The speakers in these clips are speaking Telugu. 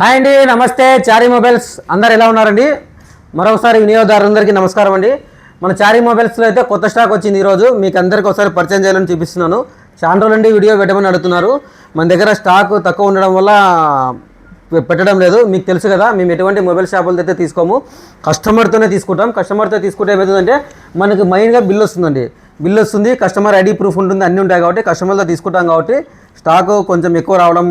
హాయ్ అండి నమస్తే. చారీ మొబైల్స్ అందరు ఎలా ఉన్నారండి? మరొకసారి వినియోగదారులందరికీ నమస్కారం అండి. మన చారీ మొబైల్స్లో అయితే కొత్త స్టాక్ వచ్చింది ఈరోజు. మీకు అందరికీ ఒకసారి పరిచయం చేయాలని చూపిస్తున్నాను. చాలా రోజులండి వీడియో పెట్టమని అడుగుతున్నారు. మన దగ్గర స్టాక్ తక్కువ ఉండడం వల్ల పెట్టడం లేదు. మీకు తెలుసు కదా మేము ఎటువంటి మొబైల్ షాపులతో అయితే తీసుకోము. కస్టమర్తోనే తీసుకుంటాం. కస్టమర్తో తీసుకుంటే ఏమవుతుందంటే మనకి మెయిన్గా బిల్ వస్తుందండి. బిల్ వస్తుంది కస్టమర్ ఐడి ప్రూఫ్ ఉంటుంది అన్నీ ఉంటాయి కాబట్టి కస్టమర్తో తీసుకుంటాం కాబట్టి స్టాక్ కొంచెం ఎక్కువ రావడం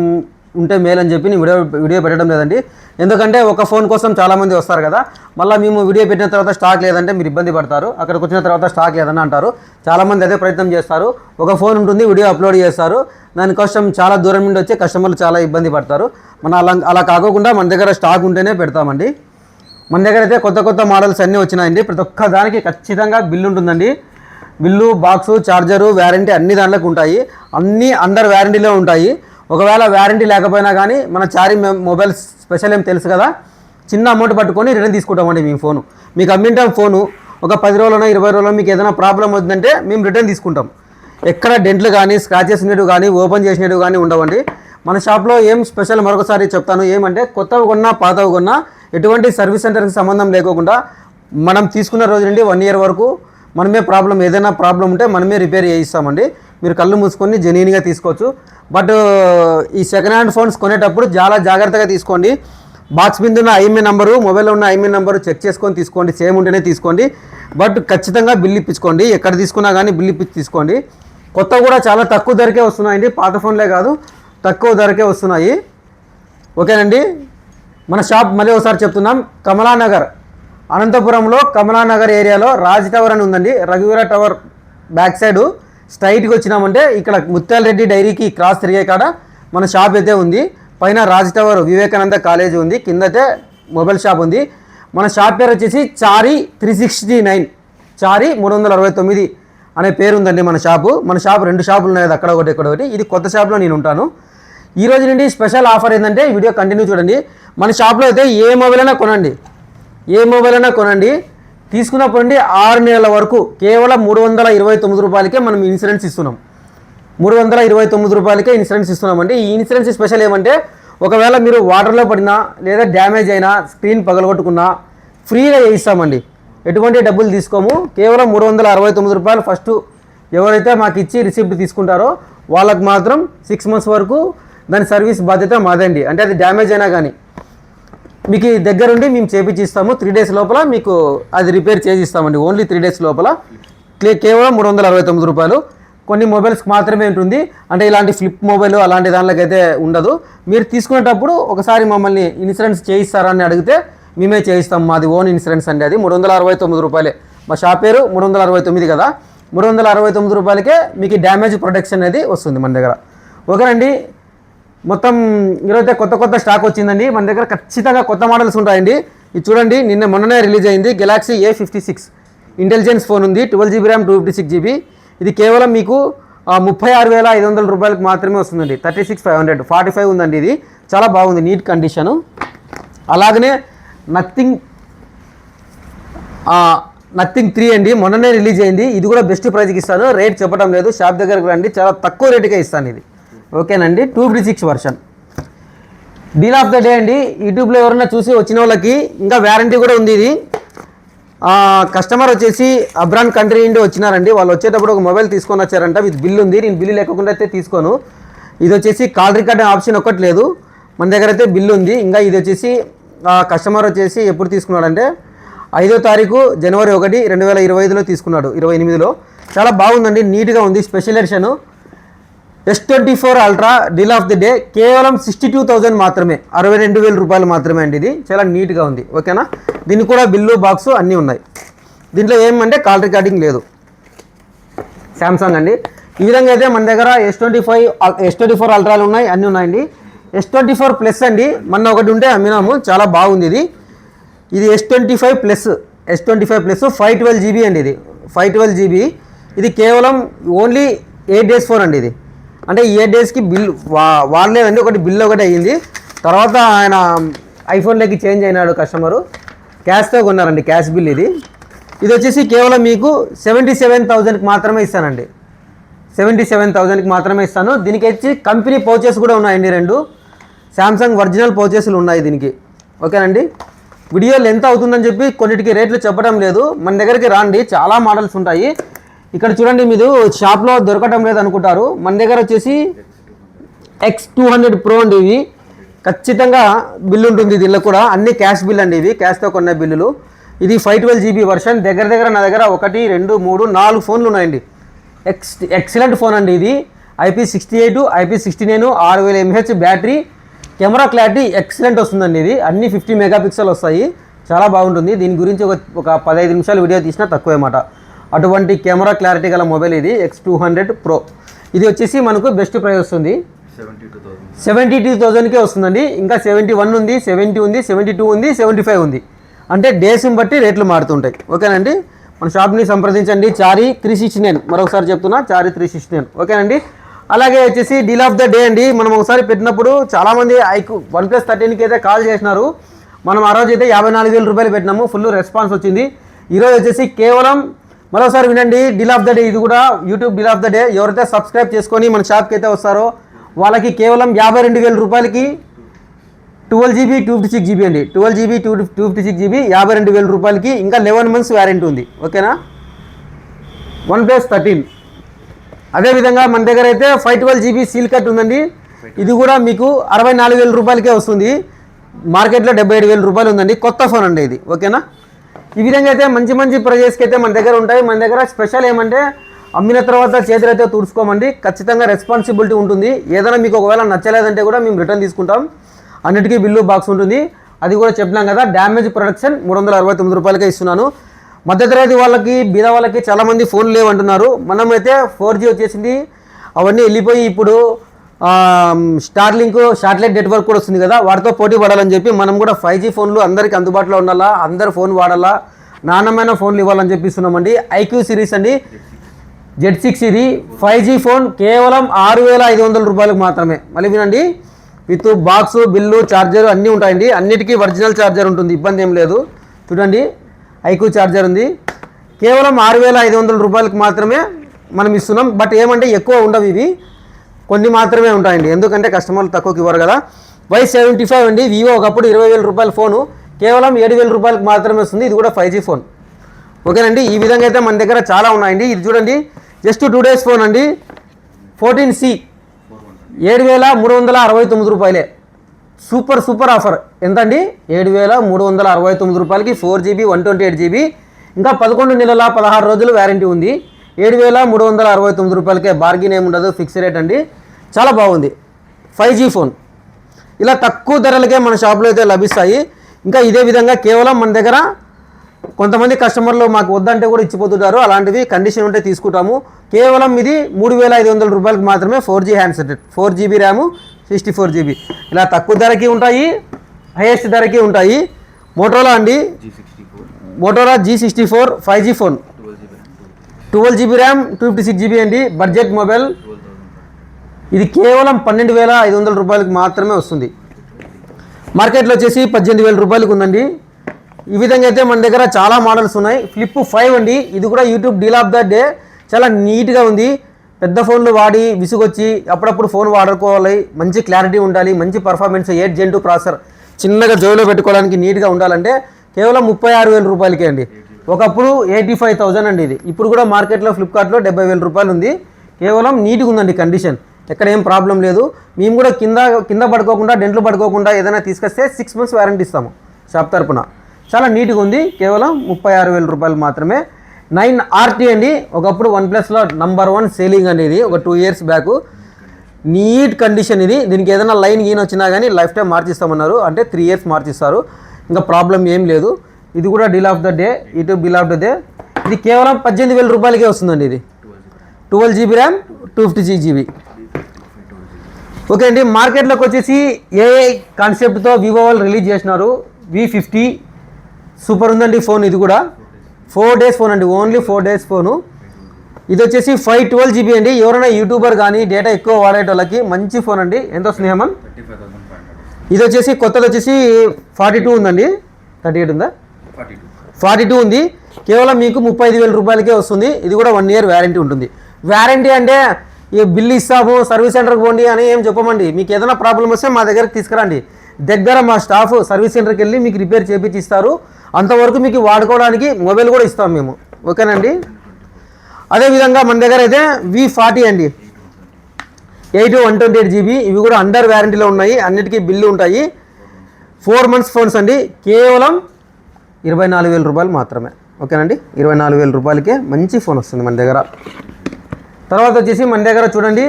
ఉంటే మేలు అని చెప్పి నేను వీడియో వీడియో పెట్టడం లేదండి. ఎందుకంటే ఒక ఫోన్ కోసం చాలామంది వస్తారు కదా. మళ్ళీ మేము వీడియో పెట్టిన తర్వాత స్టాక్ లేదంటే మీరు ఇబ్బంది పడతారు. అక్కడికి వచ్చిన తర్వాత స్టాక్ లేదని అంటారు. చాలామంది అదే ప్రయత్నం చేస్తారు. ఒక ఫోన్ ఉంటుంది వీడియో అప్లోడ్ చేస్తారు. దానికోసం చాలా దూరం నుండి వచ్చే కస్టమర్లు చాలా ఇబ్బంది పడతారు. మన అలా అలా కాకుండా మన దగ్గర స్టాక్ ఉంటేనే పెడతామండి. మన దగ్గర అయితే కొత్త కొత్త మోడల్స్ అన్నీ వచ్చినాయండి. ప్రతి ఒక్క దానికి ఖచ్చితంగా బిల్లు ఉంటుందండి. బిల్లు బాక్సు చార్జరు వ్యారంటీ అన్ని దాంట్లోకి ఉంటాయి. అన్నీ అండర్ వ్యారంటీలో ఉంటాయి. ఒకవేళ వ్యారంటీ లేకపోయినా కానీ మన చారి మొబైల్ మొబైల్స్ స్పెషల్ ఏం తెలుసు కదా? చిన్న అమౌంట్ పట్టుకొని రిటర్న్ తీసుకుంటామండి మేము ఫోను మీకు అమ్మింటాం ఫోను ఒక పది రోజులనో ఇరవై రోజుల్లో మీకు ఏదైనా ప్రాబ్లం వచ్చిందంటే మేము రిటర్న్ తీసుకుంటాం. ఎక్కడ డెంట్లు కానీ స్క్రాచెస్ ఉన్నట్టు కానీ ఓపెన్ చేసినట్టు కానీ ఉండవండి. మన షాప్లో ఏం స్పెషల్ మరొకసారి చెప్తాను. ఏమంటే కొత్తవి కొన్నా పాతవి కొన్నా ఎటువంటి సర్వీస్ సెంటర్కి సంబంధం లేకోకుండా మనం తీసుకున్న రోజు నుండి వన్ ఇయర్ వరకు మనమే ప్రాబ్లం ఏదైనా ప్రాబ్లం ఉంటే మనమే రిపేర్ చేయిస్తామండి. మీరు కళ్ళు మూసుకొని జెన్యున్గా తీసుకోవచ్చు. బట్ uh, ఈ సెకండ్ హ్యాండ్ ఫోన్స్ కొనేటప్పుడు చాలా జాగ్రత్తగా తీసుకోండి. బాక్స్ మీద ఉన్న ఐఎంఏ నెంబరు మొబైల్లో ఉన్న ఐఎంఏ నెంబరు చెక్ చేసుకొని తీసుకోండి. సేమ్ ఉంటేనే తీసుకోండి. బట్ ఖచ్చితంగా బిల్ ఇప్పించుకోండి. ఎక్కడ తీసుకున్నా కానీ బిల్ ఇప్పించి తీసుకోండి. కొత్త కూడా చాలా తక్కువ ధరకే వస్తున్నాయండి. పాత ఫోన్లే కాదు తక్కువ ధరకే వస్తున్నాయి. ఓకేనండి? మన షాప్ మళ్ళీ ఒకసారి చెప్తున్నాం. కమలానగర్ అనంతపురంలో కమలానగర్ ఏరియాలో రాజ్ టవర్ అని ఉందండి. రఘువీర టవర్ బ్యాక్ సైడు. స్ట్రైట్గా వచ్చినామంటే ఇక్కడ ముత్యాలరెడ్డి డైరీకి క్రాస్ తిరిగే కాడ మన షాప్ అయితే ఉంది. పైన రాజ్ టవర్ వివేకానంద కాలేజ్ ఉంది. కిందతే మొబైల్ షాప్ ఉంది. మన షాప్ పేరు వచ్చేసి Chari three sixty nine. Chari మూడు వందల అరవై తొమ్మిది అనే పేరు ఉందండి మన షాపు. మన షాప్ రెండు షాపులు ఉన్నాయి అక్కడ ఒకటి ఇక్కడ ఒకటి. ఇది కొత్త షాప్లో నేను ఉంటాను. ఈ రోజు నుండి స్పెషల్ ఆఫర్ ఏంటంటే వీడియో కంటిన్యూ చూడండి. మన షాప్లో అయితే ఏ మొబైల్ అయినా కొనండి. ఏ మొబైల్ అయినా కొనండి. తీసుకున్నప్పటి నుండి ఆరు నెలల వరకు కేవలం మూడు వందల ఇరవై తొమ్మిది రూపాయలకే మనం ఇన్సూరెన్స్ ఇస్తున్నాం. మూడు వందల ఇరవై తొమ్మిది రూపాయలకే ఇన్సూరెన్స్ ఇస్తున్నామండి ఈ ఇన్సూరెన్స్ స్పెషల్ ఏమంటే ఒకవేళ మీరు వాటర్లో పడినా లేదా డ్యామేజ్ అయినా స్క్రీన్ పగలగొట్టుకున్నా ఫ్రీగా చేయిస్తామండి ఎటువంటి డబ్బులు తీసుకోము. కేవలం మూడు వందల అరవై తొమ్మిది రూపాయలు ఫస్ట్ ఎవరైతే మాకు ఇచ్చి రిసిప్ట్ తీసుకుంటారో వాళ్ళకు మాత్రం సిక్స్ మంత్స్ వరకు దాని సర్వీస్ బాధ్యత మాదండి. అంటే అది డ్యామేజ్ అయినా కానీ. మీకు దగ్గరుండి మేము చేపించిస్తాము. త్రీ డేస్ లోపల మీకు అది రిపేర్ చేసి ఇస్తామండి ఓన్లీ త్రీ డేస్ లోపల. కే- కేవలం మూడు వందల అరవై తొమ్మిది రూపాయలు. కొన్ని మొబైల్స్కి మాత్రమే ఉంటుంది. అంటే ఇలాంటి ఫ్లిప్ మొబైల్ అలాంటి దానిలోకైతే ఉండదు. మీరు తీసుకునేటప్పుడు ఒకసారి మమ్మల్ని ఇన్సూరెన్స్ చేయిస్తారా అని అడిగితే మేమే చేయిస్తాం. మాది ఓన్ ఇన్సూరెన్స్ అండి అది. మూడు వందల అరవై తొమ్మిది రూపాయలే. మా షాప్ పేరు మూడు వందల అరవై తొమ్మిది కదా. మూడు వందల అరవై తొమ్మిది రూపాయలకే మీకు డ్యామేజ్ ప్రొటెక్షన్ అనేది వస్తుంది మన దగ్గర. ఓకేనండి. మొత్తం ఈరోజైతే కొత్త కొత్త స్టాక్ వచ్చిందండి. మన దగ్గర ఖచ్చితంగా కొత్త మోడల్స్ ఉంటాయండి. ఇది చూడండి నిన్న మొన్ననే రిలీజ్ అయింది. Galaxy A fifty six intelligence phone ఉంది. Twelve GB RAM two fifty six GB ఇది కేవలం మీకు ముప్పై ఆరు వేల ఐదు వందల రూపాయలకు మాత్రమే వస్తుందండి. Thirty six five hundred forty five ఉందండి ఇది. చాలా బాగుంది నీట్ కండిషను అలాగనే నథింగ్ నథింగ్ త్రీ అండి. మొన్ననే రిలీజ్ అయింది. ఇది కూడా బెస్ట్ ప్రైజ్కి ఇస్తాను. రేట్ చెప్పడం లేదు. షాప్ దగ్గరకు రండి. చాలా తక్కువ రేటుకే ఇస్తాను ఇది. ఓకేనండి two fifty six version deal of the day అండి. యూట్యూబ్లో ఎవరైనా చూసి వచ్చిన వాళ్ళకి ఇంకా వ్యారంటీ కూడా ఉంది ఇది. కస్టమర్ వచ్చేసి అబ్రాన్ కంట్రీ నుండి వచ్చినారండి. వాళ్ళు వచ్చేటప్పుడు ఒక మొబైల్ తీసుకొని వచ్చారంట. విత్ బిల్ ఉంది. నేను బిల్లు లేకుండా అయితే తీసుకోను. ఇది వచ్చేసి కాల్ రికార్డ్ ఆప్షన్ ఒక్కటి లేదు. మన దగ్గర అయితే బిల్లు ఉంది. ఇంకా ఇది వచ్చేసి కస్టమర్ వచ్చేసి ఎప్పుడు తీసుకున్నాడంటే ఐదో తారీఖు జనవరి ఒకటి రెండు వేల ఇరవై ఐదులో తీసుకున్నాడు. ఇరవై ఎనిమిదిలో. చాలా బాగుందండి. నీట్గా ఉంది. Special edition S twenty four Ultra deal of the day కేవలం సిక్స్టీ టూ థౌజండ్ మాత్రమే. అరవై రెండు వేల రూపాయలు మాత్రమే అండి ఇది. చాలా నీట్గా ఉంది. ఓకేనా? దీనికి కూడా బిల్లు బాక్స్ అన్నీ ఉన్నాయి. దీంట్లో ఏమంటే కాల్ రికార్డింగ్ లేదు. శాంసంగ్ అండి. ఈ విధంగా అయితే మన దగ్గర S twenty five S twenty four అల్ట్రాలు ఉన్నాయి. అన్నీ ఉన్నాయండి. ఎస్ ట్వంటీ ఫోర్ ప్లస్ అండి. మొన్న ఒకటి ఉంటే అమ్మినాము. చాలా బాగుంది ఇది. ఇది S twenty five plus S twenty five plus five twelve GB అండి ఇది. ఫైవ్ ట్వెల్వ్ జీబీ ఇది కేవలం ఓన్లీ ఎయిట్ డేస్ ఫోన్ అండి ఇది. అంటే ఏ డేస్కి బిల్ వా వాడలేదండి. ఒకటి బిల్ ఒకటి అయ్యింది. తర్వాత ఆయన ఐఫోన్లోకి చేంజ్ అయినాడు కస్టమరు. క్యాష్తో కొన్నారండి క్యాష్ బిల్ ఇది. ఇది వచ్చేసి కేవలం మీకు సెవెంటీ సెవెన్ థౌజండ్కి మాత్రమే ఇస్తానండి. సెవెంటీ సెవెన్ థౌజండ్కి మాత్రమే ఇస్తాను. దీనికి వచ్చి కంపెనీ పౌచెస్ కూడా ఉన్నాయండి రెండు. శాంసంగ్ ఒరిజినల్ పౌచెస్లు ఉన్నాయి దీనికి. ఓకేనండి? వీడియోలు ఎంత అవుతుందని చెప్పి కొన్నిటికి రేట్లు చెప్పడం లేదు. మన దగ్గరికి రాండి. చాలా మోడల్స్ ఉంటాయి. ఇక్కడ చూడండి మీరు షాప్లో దొరకటం లేదు అనుకుంటారు మన దగ్గర వచ్చేసి ఎక్స్ టూ హండ్రెడ్ ప్రో అండి ఇవి. ఖచ్చితంగా బిల్లు ఉంటుంది దీనిలో కూడా. అన్ని క్యాష్ బిల్ అండి ఇవి. క్యాష్తో కొన్న బిల్లులు. ఇది ఫైవ్ ట్వెల్వ్ జీబీ వర్షన్. దగ్గర దగ్గర నా దగ్గర ఒకటి రెండు మూడు నాలుగు ఫోన్లు ఉన్నాయండి. ఎక్స్ ఎక్సలెంట్ ఫోన్ అండి ఇది. IP sixty eight IP sixty nine ఆరు వేల MH battery. Camera clarity excellent వస్తుందండి ఇది. అన్ని ఫిఫ్టీ మెగాపిక్సెల్ వస్తాయి. చాలా బాగుంటుంది. దీని గురించి ఒక ఒక పదహైదు నిమిషాలు వీడియో తీసినా తక్కువే మాట. అటువంటి కెమెరా క్లారిటీ గల మొబైల్ ఇది ఎక్స్ టూ హండ్రెడ్ ప్రో ఇది వచ్చేసి మనకు బెస్ట్ ప్రైస్ వస్తుంది. సెవెంటీ టూ సెవెంటీ టూ థౌజండ్కే వస్తుందండి. ఇంకా సెవెంటీ వన్ ఉంది సెవెంటీ ఉంది సెవెంటీ టూ ఉంది సెవెంటీ ఫైవ్ ఉంది. అంటే డేస్ని బట్టి రేట్లు మారుతుంటాయి. ఓకేనండి? మన షాప్ని సంప్రదించండి. చారీ త్రీ సిక్స్టీ నైన్ మరొకసారి చెప్తున్నా చారీ త్రీ సిక్స్టీ నైన్ ఓకేనండి? అలాగే వచ్చేసి డీల్ ఆఫ్ ద డే అండి. మనం ఒకసారి పెట్టినప్పుడు చాలామంది ఐకు వన్ ప్లస్ థర్టీన్కి అయితే కాల్ చేసినారు. మనం ఆ రోజు అయితే యాభై నాలుగు వేల రూపాయలు పెట్టినాము. ఫుల్ రెస్పాన్స్ వచ్చింది. ఈరోజు వచ్చేసి కేవలం మరోసారి వినండి డీల్ ఆఫ్ ద డే ఇది కూడా YouTube deal of the day ఎవరైతే సబ్స్క్రైబ్ చేసుకొని మన షాప్కి అయితే వస్తారో వాళ్ళకి కేవలం యాభై రెండు వేల రూపాయలకి twelve GB two fifty six GB అండి. Twelve GB two two fifty six GB యాభై రెండు వేల రూపాయలకి ఇంకా లెవెన్ మంత్స్ వ్యారంటీ ఉంది. ఓకేనా? వన్ ప్లస్ థర్టీన్ అదేవిధంగా మన దగ్గర అయితే five twelve GB seal cut ఉందండి. ఇది కూడా మీకు అరవై నాలుగు వేల రూపాయలకే వస్తుంది. మార్కెట్లో డెబ్బై ఏడు వేల రూపాయలు ఉందండి. కొత్త ఫోన్ అండి ఇది. ఓకేనా? ఈ విధంగా అయితే మంచి మంచి ప్రైజెస్కి అయితే మన దగ్గర ఉంటాయి. మన దగ్గర స్పెషల్ ఏమంటే అమ్మిన తర్వాత చేతులు అయితే తుడుచుకోమండి. ఖచ్చితంగా రెస్పాన్సిబిలిటీ ఉంటుంది. ఏదైనా మీకు ఒకవేళ నచ్చలేదంటే కూడా మేము రిటర్న్ తీసుకుంటాం. అన్నిటికీ బిల్లు బాక్స్ ఉంటుంది. అది కూడా చెప్పినాం కదా డ్యామేజ్ ప్రొడక్షన్ మూడు వందల అరవై తొమ్మిది రూపాయలకే ఇస్తున్నాను. మధ్యతరగతి వాళ్ళకి బీద వాళ్ళకి చాలామంది ఫోన్లు లేవంటున్నారు. మనమైతే ఫోర్ జీ వచ్చేసింది. అవన్నీ వెళ్ళిపోయి ఇప్పుడు స్టార్లింక్ శాటిలైట్ నెట్వర్క్ కూడా వస్తుంది కదా వాటితో పోటీ పడాలని చెప్పి మనం కూడా ఫైవ్ జీ ఫోన్లు అందరికీ అందుబాటులో ఉండాలా అందరు ఫోన్ వాడాలా నాణ్యమైన ఫోన్లు ఇవ్వాలని చెప్పిస్తున్నామండి. ఐక్యూ సిరీస్ అండి. జెడ్ సిక్స్ ఇది ఫైవ్ జీ ఫోన్ కేవలం ఆరు వేల ఐదు వందల రూపాయలకు మాత్రమే. మళ్ళీ వినండి. విత్ బాక్స్ బిల్లు ఛార్జర్ అన్నీ ఉంటాయండి. అన్నిటికీ ఒరిజినల్ ఛార్జర్ ఉంటుంది ఇబ్బంది ఏం లేదు. చూడండి. ఐక్యూ ఛార్జర్ ఉంది. కేవలం ఆరు వేల ఐదు వందల రూపాయలకు మాత్రమే మనం ఇస్తున్నాం. బట్ ఏమంటే ఎక్కువ ఉండవు ఇవి. కొన్ని మాత్రమే ఉంటాయండి. ఎందుకంటే కస్టమర్లు తక్కువకి ఇవ్వరు కదా. వై సెవెంటీ ఫైవ్ అండి. వివో ఒకప్పుడు ఇరవై వేల రూపాయల ఫోను. కేవలం ఏడు వేల రూపాయలకు మాత్రమే వస్తుంది. ఇది కూడా ఫైవ్ జీ ఫోన్. ఓకేనండి? ఈ విధంగా అయితే మన దగ్గర చాలా ఉన్నాయండి. ఇది చూడండి. జస్ట్ టూ డేస్ ఫోన్ అండి. ఫోర్టీన్ సి ఏడు వేల మూడు వందల అరవై తొమ్మిది రూపాయలే. సూపర్ సూపర్ ఆఫర్ ఎంత అండి ఏడు వేల మూడు వందల అరవై తొమ్మిది రూపాయలకి four GB one twenty eight GB ఇంకా పదకొండు నెలల పదహారు రోజులు వ్యారంటీ ఉంది. ఏడు వేల మూడు వందల అరవై తొమ్మిది రూపాయలకే బార్గిన్ ఏమి ఉండదు ఫిక్స్ రేట్ అండి. చాలా బాగుంది. ఫైవ్ జీ ఫోన్ ఇలా తక్కువ ధరలకే మన షాప్లో అయితే లభిస్తాయి. ఇంకా ఇదే విధంగా కేవలం మన దగ్గర కొంతమంది కస్టమర్లు మాకు వద్దంటే కూడా ఇచ్చిపోతుంటారు. అలాంటివి కండిషన్ ఉంటే తీసుకుంటాము. కేవలం ఇది మూడు వేల ఐదు వందల రూపాయలకు మాత్రమే four G handset four GB RAM sixty four GB ఇలా తక్కువ ధరకి ఉంటాయి హైయెస్ట్ ధరకి ఉంటాయి. మోటోలా అండి. Motorola G sixty four five G phone twelve GB RAM two fifty six GB అండి. Budget mobile. ఇది కేవలం పన్నెండు వేల ఐదు వందల రూపాయలకు మాత్రమే వస్తుంది. మార్కెట్లో వచ్చేసి పద్దెనిమిది వేల రూపాయలకు ఉందండి. ఈ విధంగా అయితే మన దగ్గర చాలా మోడల్స్ ఉన్నాయి. ఫ్లిప్ ఫైవ్ అండి. ఇది కూడా YouTube deal of the day. చాలా నీట్గా ఉంది. పెద్ద ఫోన్లు వాడి విసుగొచ్చి అప్పుడప్పుడు ఫోన్ వాడుకోవాలి. మంచి క్లారిటీ ఉండాలి. మంచి performance eight Gen two processor చిన్నగా జోయిలో పెట్టుకోవడానికి నీట్గా ఉండాలంటే కేవలం ముప్పై ఆరు వేల రూపాయలకే అండి. ఒకప్పుడు ఎయిటీ ఫైవ్ థౌజండ్ అండి ఇది. ఇప్పుడు కూడా మార్కెట్లో ఫ్లిప్కార్ట్లో డెబ్బై వేల రూపాయలు ఉంది. కేవలం నీట్గా ఉందండి కండిషన్ ఎక్కడ ఏం ప్రాబ్లం లేదు. మేము కూడా కింద కింద పడుకోకుండా డెంట్లు పడుకోకుండా ఏదైనా తీసుకొస్తే సిక్స్ మంత్స్ వారంటీ ఇస్తాము షాప్ తరపున. చాలా నీట్గా ఉంది. కేవలం ముప్పై ఆరు వేల రూపాయలు మాత్రమే. నైన్ ఆర్టీ అండి. ఒకప్పుడు వన్ ప్లస్లో నంబర్ వన్ సేలింగ్ అనేది ఒక two years back neat condition ఇది. దీనికి ఏదైనా లైన్ గీన్ వచ్చినా కానీ లైఫ్ టైం మార్చిస్తామన్నారు. అంటే త్రీ ఇయర్స్ మార్చిస్తారు. ఇంకా ప్రాబ్లం ఏం లేదు. ఇది కూడా డీల్ ఆఫ్ ద డే ఇటు బిల్ ఆఫ్ ద డే ఇది కేవలం పద్దెనిమిది వేల రూపాయలకే వస్తుందండి ఇది. Twelve GB RAM two fifty six GB okay అండి మార్కెట్లోకి వచ్చేసి ఏఐ కాన్సెప్ట్తో వివో వాళ్ళు రిలీజ్ చేసినారు. వి ఫిఫ్టీ సూపర్ ఉందండి ఫోన్ ఇది కూడా. ఫోర్ డేస్ ఫోన్ అండి ఓన్లీ ఫోర్ డేస్ ఫోను ఇది వచ్చేసి ఫైవ్ ట్వెల్వ్ జీబీ అండి. ఎవరైనా యూట్యూబర్ కానీ డేటా ఎక్కువ వాడేటోళ్ళకి మంచి ఫోన్ అండి. ఎంత వస్తుంది హేమన్ ఇది వచ్చేసి కొత్తది వచ్చేసి ఫార్టీ టూ ఉందండి. థర్టీ ఎయిట్ ఉందా? Forty two. ఉంది. కేవలం మీకు ముప్పై ఐదు వేల రూపాయలకే వస్తుంది. ఇది కూడా వన్ ఇయర్ వ్యారంటీ ఉంటుంది. వ్యారంటీ అంటే ఈ బిల్లు ఇస్తాము సర్వీస్ సెంటర్కి పోండి అని ఏం చెప్పమండి. మీకు ఏదైనా ప్రాబ్లం వస్తే మా దగ్గరకు తీసుకురండి. దగ్గర మా స్టాఫ్ సర్వీస్ సెంటర్కి వెళ్ళి మీకు రిపేర్ చేపించి ఇస్తారు అంతవరకు మీకు వాడుకోవడానికి మొబైల్ కూడా ఇస్తాం మేము. ఓకేనండి? అదేవిధంగా మన దగ్గర అయితే వి ఫార్టీ అండి. Eight one twenty eight GB. ఇవి కూడా అండర్ వ్యారంటీలో ఉన్నాయి. అన్నిటికీ బిల్లు ఉంటాయి. ఫోర్ మంత్స్ ఫోన్స్ అండి. కేవలం ఇరవై నాలుగు వేల రూపాయలు మాత్రమే. ఓకేనండి? ఇరవై నాలుగు వేల రూపాయలకే మంచి ఫోన్ వస్తుంది మన దగ్గర. తర్వాత వచ్చేసి మన దగ్గర చూడండి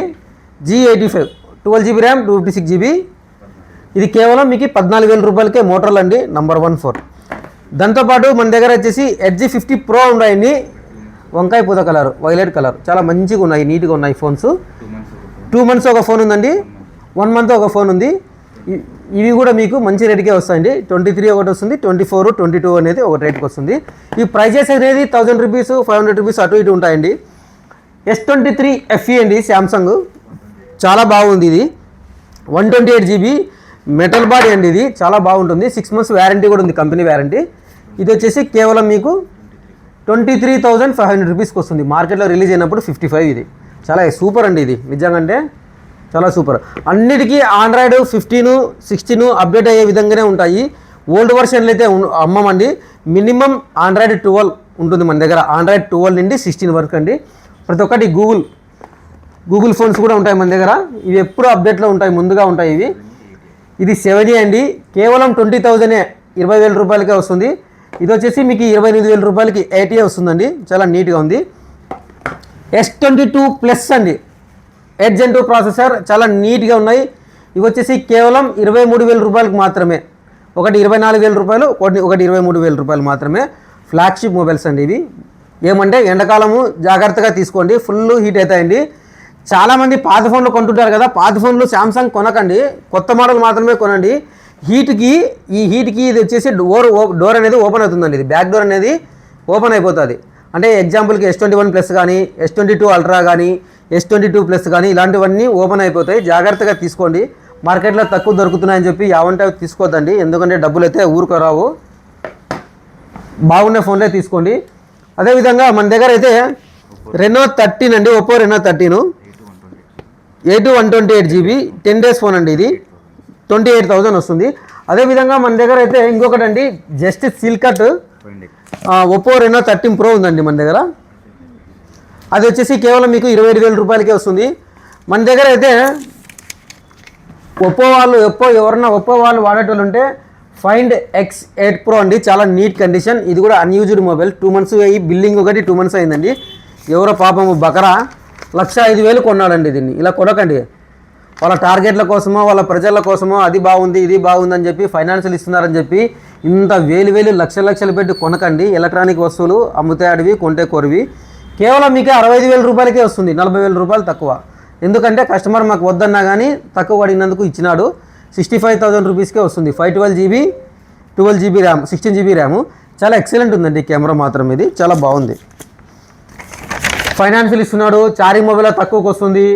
G eighty five twelve GB RAM two fifty six GB ఇది కేవలం మీకు పద్నాలుగు వేల రూపాయలకే మోటార్లు అండి నంబర్ వన్ ఫోర్. దాంతోపాటు మన దగ్గర వచ్చేసి ఎడ్జీ ఫిఫ్టీ ప్రో ఉన్నాయండి. వంకాయ పూత కలర్ వైలెట్ కలర్. చాలా మంచిగా ఉన్నాయి నీట్గా ఉన్నాయి ఫోన్స్. టూ మంత్స్ ఒక ఫోన్ ఉందండి. వన్ మంత్ ఒక ఫోన్ ఉంది. ఇవి కూడా మీకు మంచి రేట్కే వస్తాయండి. ట్వంటీ త్రీ ఒకటి వస్తుంది ట్వంటీ ఫోర్ ట్వంటీ టూ అనేది ఒక రేట్కి వస్తుంది. ఈ ప్రైజెస్ అనేది thousand rupees five hundred rupees అటు ఇటు ఉంటాయండి. ఎస్ ట్వంటీ త్రీ ఎఫ్ఈ అండి శాంసంగ్. చాలా బాగుంది ఇది. One twenty eight GB metal body అండి ఇది. చాలా బాగుంటుంది. సిక్స్ మంత్స్ వ్యారంటీ కూడా ఉంది కంపెనీ వ్యారంటీ ఇది వచ్చేసి కేవలం మీకు twenty three thousand five hundred రూపీస్కి వస్తుంది. మార్కెట్లో రిలీజ్ అయినప్పుడు ఫిఫ్టీ ఫైవ్ ఇది. చాలా సూపర్ అండి ఇది. నిజంగా అంటే చాలా సూపర్. అన్నిటికీ ఆండ్రాయిడ్ ఫిఫ్టీన్ సిక్స్టీన్ అప్డేట్ అయ్యే విధంగానే ఉంటాయి. ఓల్డ్ వర్షన్లు అయితే అమ్మమండి. మినిమం ఆండ్రాయిడ్ ట్వెల్వ్ ఉంటుంది మన దగ్గర. ఆండ్రాయిడ్ ట్వెల్వ్ నుండి సిక్స్టీన్ వరకు అండి. ప్రతి ఒక్కటి గూగుల్ గూగుల్ ఫోన్స్ కూడా ఉంటాయి మన దగ్గర. ఇవి ఎప్పుడు అప్డేట్లో ఉంటాయి ముందుగా ఉంటాయి ఇవి. ఇది సెవెన్ అండి. కేవలం ట్వంటీ థౌజండే ఇరవై వేల రూపాయలకే వస్తుంది. ఇది వచ్చేసి మీకు ఇరవై ఎనిమిది వేల రూపాయలకి ఎయిటీ వస్తుందండి. చాలా నీట్గా ఉంది. ఎస్ ట్వంటీ టూ ప్లస్ అండి. ఎయిట్ జెన్ టూ ప్రాసెసర్ చాలా నీట్గా ఉన్నాయి. ఇవి వచ్చేసి కేవలం ఇరవై మూడు వేల రూపాయలకు మాత్రమే. ఒకటి ఇరవై నాలుగు వేల రూపాయలు ఒకటి ఒకటి ఇరవై మూడు వేల రూపాయలు మాత్రమే. ఫ్లాగ్షిప్ మొబైల్స్ అండి ఇవి. ఏమంటే ఎండాకాలము జాగ్రత్తగా తీసుకోండి. ఫుల్ హీట్ అవుతాయండి చాలామంది పాత ఫోన్లు కొంటుంటారు కదా. పాత ఫోన్లు శాంసంగ్ కొనకండి. కొత్త మోడల్ మాత్రమే కొనండి. హీట్కి ఈ హీట్కి ఇది వచ్చేసి డోర్ డోర్ అనేది ఓపెన్ అవుతుందండి. ఇది బ్యాక్ డోర్ అనేది ఓపెన్ అయిపోతుంది. అంటే ఎగ్జాంపుల్కి ఎస్ ట్వంటీ వన్ ప్లస్ కానీ ఎస్ ట్వంటీ టూ అల్ట్రా కానీ ఎస్ ట్వంటీ టూ ప్లస్ కానీ ఇలాంటివన్నీ ఓపెన్ అయిపోతాయి. జాగ్రత్తగా తీసుకోండి. మార్కెట్లో తక్కువ దొరుకుతున్నాయని చెప్పి యావంటే తీసుకోద్దండి. తీసుకోవద్దండి ఎందుకంటే డబ్బులు అయితే ఊరుకు రావు. బాగున్న ఫోన్లే తీసుకోండి. అదేవిధంగా మన దగ్గర అయితే రెనో థర్టీన్ అండి. Oppo Reno thirteen eight one twenty eight one twenty eight GB ten days phone అండి ఇది. ట్వంటీ ఎయిట్ థౌజండ్ వస్తుంది. అదేవిధంగా మన దగ్గర అయితే ఇంకొకటి అండి just seal cut Oppo Reno thirteen Pro ఉందండి మన దగ్గర. అది వచ్చేసి కేవలం మీకు ఇరవై ఐదు వేల రూపాయలకే వస్తుంది. మన దగ్గర అయితే ఒప్పో వాళ్ళు ఒప్పో ఎవరన్నా ఒప్పో వాళ్ళు వాడేటోళ్ళు ఉంటే ఫైండ్ ఎక్స్ ఎయిట్ ప్రో అండి. చాలా నీట్ కండిషన్ ఇది కూడా అన్యూజ్డ్ మొబైల్ టూ మంత్స్ అయ్యి బిల్లింగ్ ఒకటి టూ మంత్స్ అయిందండి. ఎవరో పాపము బకరా లక్ష ఐదు వేలు కొన్నాడండి దీన్ని. ఇలా కొనకండి. వాళ్ళ టార్గెట్ల కోసమో వాళ్ళ ప్రజల కోసమో అది బాగుంది ఇది బాగుంది అని చెప్పి ఫైనాన్షియల్ ఇస్తున్నారని చెప్పి ఇంత వేలు వేలు లక్ష లక్షలు పెట్టి కొనకండి. ఎలక్ట్రానిక్ వస్తువులు అమ్ముతే అడివి కొంటే కొరివి. కేవలం మీకు అరవై ఐదు వేల రూపాయలకే వస్తుంది. నలభై వేల రూపాయలు తక్కువ. ఎందుకంటే కస్టమర్ మాకు వద్దన్నా కానీ తక్కువ పడినందుకు ఇచ్చినాడు. సిక్స్టీ ఫైవ్ థౌసండ్ రూపీస్కే వస్తుంది. Five twelve GB twelve GB RAM sixteen GB RAM. చాలా ఎక్సలెంట్ ఉందండి కెమెరా మాత్రం ఇది. చాలా బాగుంది. ఫైనాన్షియల్ ఇస్తున్నాడు. చార్జింగ్ మొబైల్ తక్కువకి వస్తుంది.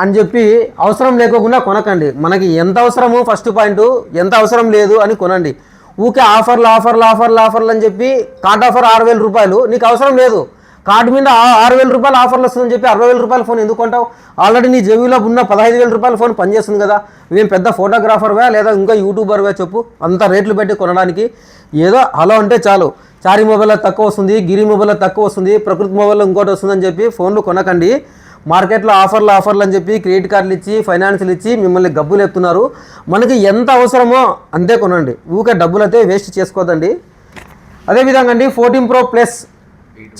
అని చెప్పి అవసరం లేకోకుండా కొనకండి. మనకి ఎంత అవసరమో ఫస్ట్ పాయింట్ ఎంత అవసరం లేదు అని కొనండి. ఊకే ఆఫర్లు ఆఫర్లు ఆఫర్లు ఆఫర్లు అని చెప్పి కార్డ్ ఆఫర్ ఆరు వేల రూపాయలు. నీకు అవసరం లేదు. కార్డు మీద ఆరు వేల రూపాయలు ఆఫర్లు వస్తుందని చెప్పి అరవై వేల రూపాయల ఫోన్ ఎందుకు కొంటావు? ఆల్రెడీ నీ జేబులో ఉన్న పదహైదు వేల రూపాయల ఫోన్ పనిచేస్తుంది కదా. మేము పెద్ద ఫోటోగ్రాఫర్వే లేదా ఇంకా యూట్యూబర్వే చెప్పు. అంత రేట్లు పెట్టి కొనడానికి. ఏదో హలో అంటే చాలు. చారి మొబైల్లో తక్కువ వస్తుంది గిరి మొబైల్లో తక్కువ వస్తుంది ప్రకృతి మొబైల్లో ఇంకోటి వస్తుందని చెప్పి ఫోన్లు కొనకండి. మార్కెట్లో ఆఫర్లు ఆఫర్లు అని చెప్పి క్రెడిట్ కార్డులు ఇచ్చి ఫైనాన్స్లు ఇచ్చి మిమ్మల్ని గబ్బులు ఎత్తున్నారు. మనకి ఎంత అవసరమో అంతే కొనండి. ఊకే డబ్బులు అయితే వేస్ట్ చేసుకోదండి. అదేవిధంగా అండి ఫోర్టీన్ ప్రో ప్లస్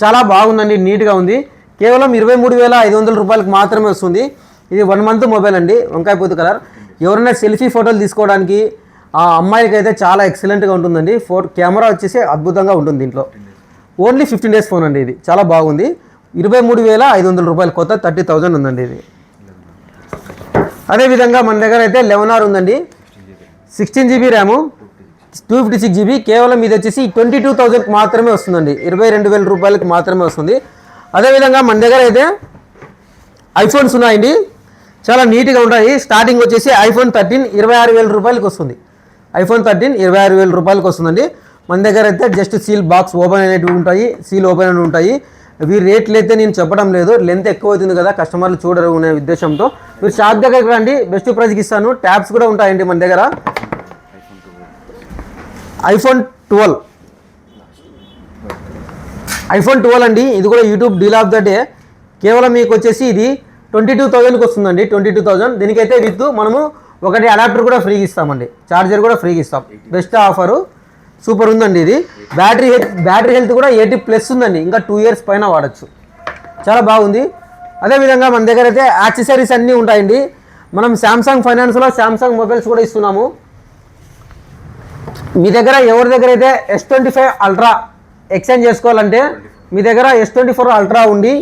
చాలా బాగుందండి నీట్గా ఉంది. కేవలం ఇరవై మూడు వేల ఐదు వందల రూపాయలకు మాత్రమే వస్తుంది. ఇది వన్ మంత్ మొబైల్ అండి వంకాయ పూత కలర్. ఎవరైనా సెల్ఫీ ఫోటోలు తీసుకోవడానికి ఆ అమ్మాయికి అయితే చాలా ఎక్సలెంట్గా ఉంటుందండి. ఫోటో కెమెరా వచ్చేసి అద్భుతంగా ఉంటుంది దీంట్లో. ఓన్లీ ఫిఫ్టీన్ డేస్ ఫోన్ అండి ఇది చాలా బాగుంది. ఇరవై మూడు వేల ఐదు వందల రూపాయలు. కొత్త థర్టీ థౌజండ్ ఉందండి ఇది. అదేవిధంగా మన దగ్గర అయితే లెవెన్ ఆర్ ఉందండి. Sixteen GB RAM two fifty six GB. కేవలం ఇది వచ్చేసి ట్వంటీ టూ థౌజండ్కి మాత్రమే వస్తుందండి. ఇరవై రెండు వేల రూపాయలకి మాత్రమే వస్తుంది. అదేవిధంగా మన దగ్గర అయితే ఐఫోన్స్ ఉన్నాయండి. చాలా నీట్గా ఉంటాయి. స్టార్టింగ్ వచ్చేసి ఐఫోన్ థర్టీన్ ఇరవై ఆరు వేల రూపాయలకి వస్తుంది. ఐఫోన్ థర్టీన్ ఇరవై ఆరు వేల రూపాయలకి వస్తుందండి. మన దగ్గర అయితే జస్ట్ సీల్ బాక్స్ ఓపెన్ అనేటివి ఉంటాయి. సీల్ ఓపెన్ అనేవి ఉంటాయి. ఇవి రేట్లు అయితే నేను చెప్పడం లేదు. లెంత్ ఎక్కువ అవుతుంది కదా కస్టమర్లు చూడరు అనే ఉద్దేశంతో. మీరు షాప్ దగ్గరికి రండి బెస్ట్ ప్రైస్కి ఇస్తాను. ట్యాబ్స్ కూడా ఉంటాయండి మన దగ్గర. IPhone iPhone twelve. IPhone twelve అండి ఇది కూడా YouTube deal of the day. కేవలం మీకు వచ్చేసి ఇది ట్వంటీ టూ థౌజండ్కి వస్తుందండి ట్వంటీ టూ థౌజండ్. దీనికైతే విత్ మనము ఒకటి అడాప్టర్ కూడా ఫ్రీగా ఇస్తామండి. చార్జర్ కూడా ఫ్రీగా ఇస్తాం. బెస్ట్ ఆఫరు సూపర్ ఉందండి ఇది. బ్యాటరీ హెల్త్ బ్యాటరీ హెల్త్ కూడా ఎయిటీ ప్లస్ ఉందండి. ఇంకా టూ ఇయర్స్ పైన వాడచ్చు. చాలా బాగుంది. అదేవిధంగా మన దగ్గర అయితే యాక్సెసరీస్ అన్నీ ఉంటాయండి. మనం శాంసంగ్ ఫైనాన్స్లో శాంసంగ్ మొబైల్స్ కూడా ఇస్తున్నాము. మీ దగ్గర ఎవరి దగ్గర అయితే S twenty five Ultra exchange చేసుకోవాలంటే మీ దగ్గర ఎస్ ట్వంటీ ఫోర్ అల్ట్రా ఉండి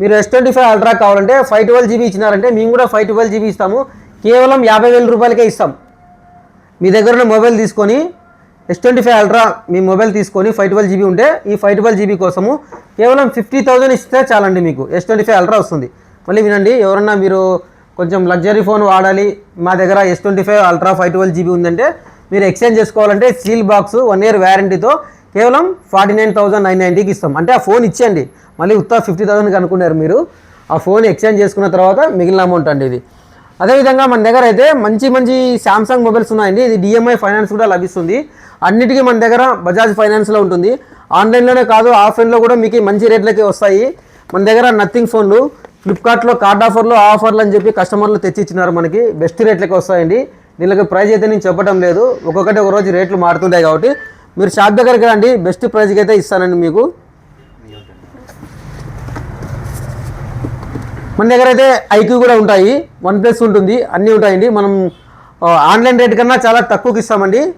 మీరు ఎస్ ట్వంటీ ఫైవ్ అల్ట్రా కావాలంటే ఫైవ్ ట్వెల్వ్ జీబీ ఇచ్చినారంటే మేము కూడా ఫైవ్ ట్వెల్వ్ జీబీ ఇస్తాము. కేవలం యాభై వేల రూపాయలకే ఇస్తాం. మీ దగ్గర ఉన్న మొబైల్ తీసుకొని ఎస్ ట్వంటీ ఫైవ్ అల్ట్రా మీ మొబైల్ తీసుకొని ఫైవ్ ట్వెల్వ్ జీబీ ఉంటే ఈ ఫైవ్ ట్వెల్వ్ జీబీ కోసము కేవలం ఫిఫ్టీ థౌజండ్ ఇస్తే చాలండి మీకు. ఎస్ ట్వంటీ ఫైవ్ అల్ట్రా వస్తుంది. మళ్ళీ వినండి ఎవరన్నా మీరు కొంచెం లగ్జరీ ఫోన్ వాడాలి మా దగ్గర S twenty five ultra five twelve GB ఉందంటే మీరు ఎక్స్చేంజ్ చేసుకోవాలంటే సీల్ బాక్స్ వన్ ఇయర్ వ్యారంటీతో కేవలం ఫార్టీ నైన్ థౌసండ్ నైన్ నైంటీకి ఇస్తాం. అంటే ఆ ఫోన్ ఇచ్చేయండి. మళ్ళీ ఉత్తా ఫిఫ్టీ థౌసండ్కి అనుకున్నారు మీరు. ఆ ఫోన్ ఎక్స్చేంజ్ చేసుకున్న తర్వాత మిగిలిన అమౌంట్ అండి ఇది. అదేవిధంగా మన దగ్గర అయితే మంచి మంచి శాంసంగ్ మొబైల్స్ ఉన్నాయండి. ఇది డిఎంఐ ఫైనాన్స్ కూడా లభిస్తుంది. అన్నిటికీ మన దగ్గర బజాజ్ ఫైనాన్స్లో ఉంటుంది. ఆన్లైన్లోనే కాదు ఆఫ్లైన్లో కూడా మీకు మంచి రేట్లకి వస్తాయి. మన దగ్గర నథింగ్ ఫోన్లు ఫ్లిప్కార్ట్లో కార్డ్ ఆఫర్లు ఆఫర్లు అని చెప్పి కస్టమర్లు తెచ్చి ఇచ్చినారు మనకి. బెస్ట్ రేట్లకి వస్తాయండి. దీనికి ప్రైజ్ అయితే నేను చెప్పడం లేదు. ఒక్కొక్కటి ఒక రోజు రేట్లు మారుతుంటాయి కాబట్టి. మీరు షాప్ దగ్గరికి రండి. బెస్ట్ ప్రైజ్కి అయితే ఇస్తానండి మీకు. మన దగ్గర అయితే ఐక్యూ కూడా ఉంటాయి. వన్ ప్లస్ ఉంటుంది. అన్నీ ఉంటాయండి. మనం ఆన్లైన్ రేట్ కన్నా చాలా తక్కువకి ఇస్తామండి.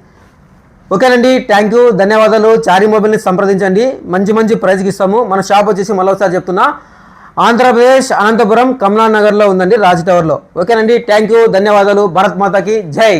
ఓకేనండి. Thank you. ధన్యవాదాలు. చారీ మొబైల్ని సంప్రదించండి. మంచి మంచి ప్రైస్కి ఇస్తాము. మన షాప్ వచ్చేసి మరోసారి చెప్తున్నా. ఆంధ్రప్రదేశ్ అనంతపురం కమలానగర్లో ఉందండి రాజ్ టవర్లో. ఓకేనండి. Thank you. ధన్యవాదాలు. భారత్ మాతాకి జై.